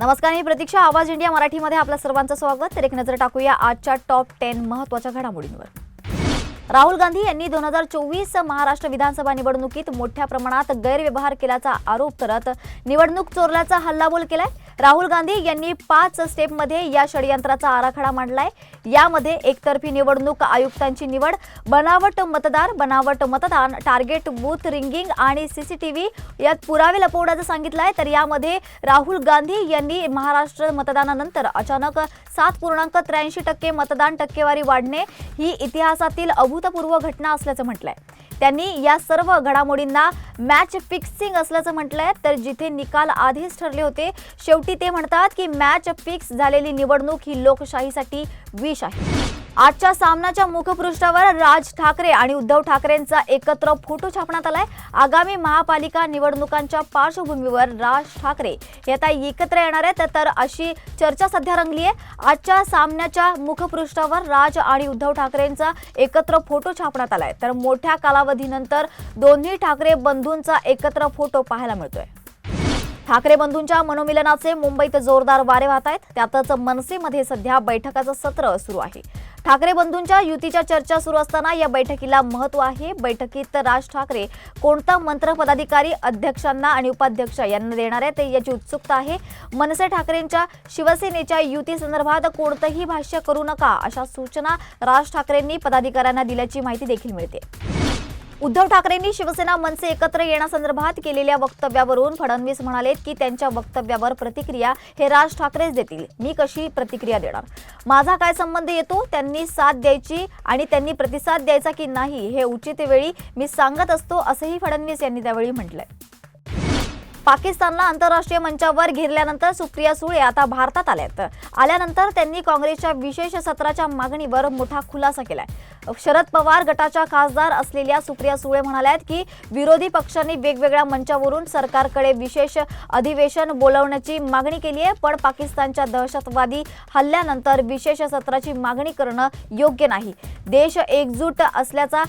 नमस्कार मी प्रतीक्षा. आवाज इंडिया मराठीमध्ये आपल्या सर्वांचं स्वागत. तर एक नजर टाकूया आजच्या टॉप टेन महत्त्वाच्या घडामोडींवर. राहुल गांधी यांनी दोन हजार चोवीस महाराष्ट्र विधानसभा निवडणुकीत मोठ्या प्रमाणात गैरव्यवहार केल्याचा आरोप करत निवडणूक चोरल्याचा हल्लाबोल केलाय. राहुल गांधी यांनी पाच स्टेपमध्ये या षडयंत्राचा आराखडा मांडलाय. यामध्ये एकतर्फी निवडणूक आयुक्तांची निवड बनावट मतदार बनावट मतदान टार्गेट बूथ रिंगिंग आणि सीसीटीव्ही यात पुरावे लपवण्याचं सांगितलंय. तर यामध्ये राहुल गांधी यांनी महाराष्ट्र मतदानानंतर अचानक सात पूर्णांक त्र्याऐंशी टक्के मतदान टक्केवारी वाढणे ही इतिहासातील अभूतपूर्व घटना असल्याचं म्हटलंय. त्यांनी या सर्व घडामोडींना मॅच फिक्सिंग असल्याचं म्हटलंय. तर जिथे निकाल आधीच ठरले होते शेवटी ते म्हणतात की मॅच फिक्स झालेली निवडणूक ही लोकशाहीसाठी विष आहे. आजच्या सामन्याच्या मुखपृष्ठावर राज ठाकरे आणि उद्धव ठाकरेंचा एकत्र फोटो छापण्यात आलाय. आगामी महापालिका निवडणुकांच्या पार्श्वभूमीवर राज ठाकरे हे आता एकत्र येणार आहेत. तर अशी चर्चा सध्या रंगली आहे. आजच्या सामन्याच्या मुखपृष्ठावर राज आणि उद्धव ठाकरेंचा एकत्र फोटो छापण्यात आलाय. तर मोठ्या कालावधीनंतर दोन्ही ठाकरे बंधूंचा एकत्र फोटो पाहायला मिळतोय. ठाकरे बंधूंच्या मनोमिलनाचे मुंबईत जोरदार वारे वाहत आहेत. त्यातच मनसेमध्ये सध्या बैठकाचं सत्र सुरू आहे. ठाकरे बंधूंच्या युतीच्या चर्चा सुरू असताना या बैठकीला महत्त्व आहे. बैठकीत राज ठाकरे कोणता मंत्र पदाधिकारी अध्यक्षांना आणि उपाध्यक्ष यांना देणार ते याची उत्सुकता आहे. मनसे ठाकरेंच्या शिवसेनेच्या युती संदर्भात कोणतंही भाष्य करू नका अशा सूचना राज ठाकरेंनी पदाधिकाऱ्यांना दिल्याची माहिती देखील मिळते. उद्धव ठाकरेंनी शिवसेना मनसे एकत्र येण्यासंदर्भात केलेल्या वक्तव्यावरून फडणवीस म्हणाले की त्यांच्या वक्तव्यावर प्रतिक्रिया हे राज ठाकरेच देतील. मी कशी प्रतिक्रिया देणार? माझा काय संबंध येतो? त्यांनी साथ द्यायची आणि त्यांनी प्रतिसाद द्यायचा की नाही हे उचित वेळी मी सांगत असतो असंही फडणवीस यांनी त्यावेळी म्हटलंय. पाकिस्तानला आंतरराष्ट्रीय मंचावर घेरल्यानंतर सुप्रिया सुळे आता भारतात आल्यात आल्यानंतर त्यांनी काँग्रेसच्या विशेष सत्राच्या मागणीवर मोठा खुलासा केलाय. शरद पवार गटाच्या खासदार असलेल्या सुप्रिया सुळे म्हणाल्यात की विरोधी पक्षांनी वेगवेगळ्या मंचावरून सरकारकडे विशेष अधिवेशन बोलवण्याची मागणी केली आहे पण पाकिस्तानच्या दहशतवादी हल्ल्यानंतर विशेष सत्राची मागणी करणं योग्य नाही. देश एकजूट असल्याचा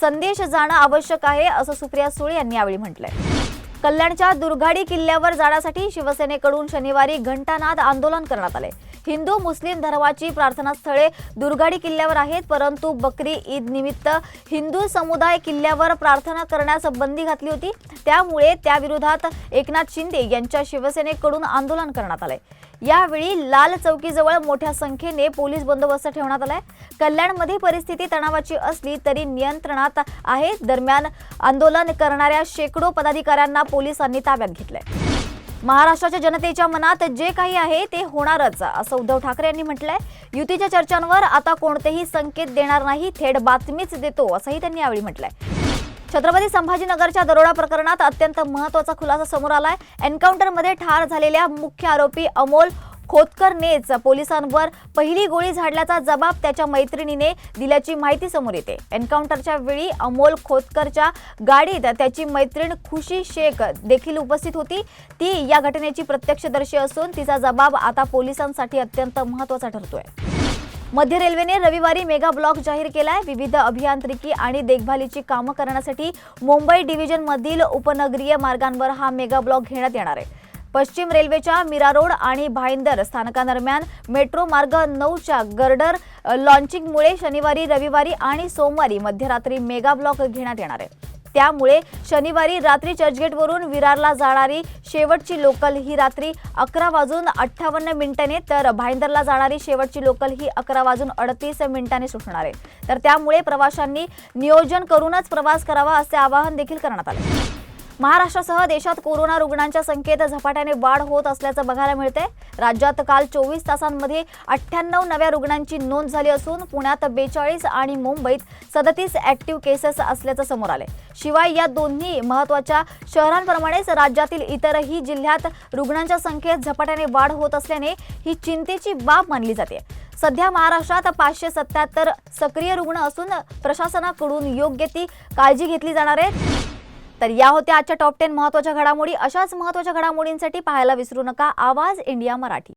संदेश जाणं आवश्यक आहे असं सुप्रिया सुळे यांनी यावेळी म्हटलंय. कल्याणच्या दुर्गाडी किल्ल्यावर जाण्यासाठी शिवसेनेकडून शनिवारी घंटानाद आंदोलन करण्यात आले. हिंदू मुस्लिम धर्माची प्रार्थनास्थळे दुर्गाडी किल्ल्यावर आहेत परंतु बकरी ईद निमित्त हिंदू समुदाय किल्ल्यावर प्रार्थना करण्यास बंदी घातली होती. त्यामुळे त्याविरोधात एकनाथ शिंदे यांच्या शिवसेनेकडून आंदोलन करण्यात आलंय. यावेळी लाल चौकीजवळ मोठ्या संख्येने पोलीस बंदोबस्त ठेवण्यात आलाय. कल्याणमध्ये परिस्थिती तणावाची असली तरी नियंत्रणात आहे. दरम्यान आंदोलन करणाऱ्या शेकडो पदाधिकाऱ्यांना पोलिसांनी ताब्यात घेतलंय. महाराष्ट्राच्या जनतेच्या मनात जे काही आहे ते होणारच असं उद्धव ठाकरे यांनी म्हटलंय. युतीच्या चर्चांवर आता कोणतेही संकेत देणार नाही थेट बातमीच देतो असंही त्यांनी यावेळी म्हटलंय. छत्रपती संभाजीनगरच्या दरोडा प्रकरणात अत्यंत महत्त्वाचा खुलासा समोर आलाय. एन्काउंटरमध्ये ठार झालेल्या मुख्य आरोपी अमोल खोतकरनेच पोलिसांवर पहिली गोळी झाडल्याचा जबाब त्याच्या मैत्रिणीने दिल्याची माहिती समोर येते. एन्काउंटरच्या वेळी अमोल खोतकरच्या गाडीत त्याची मैत्रीण खुशी शेख देखील उपस्थित होती. ती या घटनेची प्रत्यक्षदर्शी असून तिचा जबाब आता पोलिसांसाठी अत्यंत महत्त्वाचा ठरतोय. मध्य रेल्वेने रविवारी मेगा ब्लॉक जाहीर केलाय. विविध अभियांत्रिकी आणि देखभालीची कामं करण्यासाठी मुंबई डिव्हिजनमधील उपनगरीय मार्गांवर हा मेगा ब्लॉक घेण्यात येणार आहे. पश्चिम रेल्वेच्या मीरा रोड आणि भाईंदर स्थानकादरम्यान मेट्रो मार्ग नऊच्या गर्डर लॉन्चिंगमुळे शनिवारी रविवारी आणि सोमवारी मध्यरात्री मेगा ब्लॉक घेण्यात येणार आहे. त्यामुळे शनिवारी रात्री चर्चगेटवरून विरारला जाणारी शेवटची लोकल ही रात्री अकरा वाजून अठ्ठावन्न मिनिटाने तर भाईंदरला जाणारी शेवटची लोकल ही अकरा वाजून अडतीस मिनिटाने सुटणार आहे. तर त्यामुळे प्रवाशांनी नियोजन करूनच प्रवास करावा असे आवाहन देखील करण्यात आले. महाराष्ट्रासह देशात कोरोना रुग्णांच्या संख्येत झपाट्याने वाढ होत असल्याचं बघायला मिळते राज्यात काल चोवीस तासांमध्ये अठ्ठ्याण्णव नव्या रुग्णांची नोंद झाली असून पुण्यात बेचाळीस आणि मुंबईत सदतीस ऍक्टिव्ह केसेस असल्याचं समोर आले शिवाय या दोन्ही महत्त्वाच्या शहरांप्रमाणेच राज्यातील इतरही जिल्ह्यात रुग्णांच्या संख्येत झपाट्याने वाढ होत असल्याने ही चिंतेची बाब मानली जाते. सध्या महाराष्ट्रात पाचशे सत्याहत्तर सक्रिय रुग्ण असून प्रशासनाकडून योग्य ती काळजी घेतली जाणार आहे. तर या होत्या आजच्या टॉप टेन महत्त्वाच्या घडामोडी. अशाच महत्त्वाच्या घडामोडींसाठी पाहायला विसरू नका. आवाज इंडिया मराठी.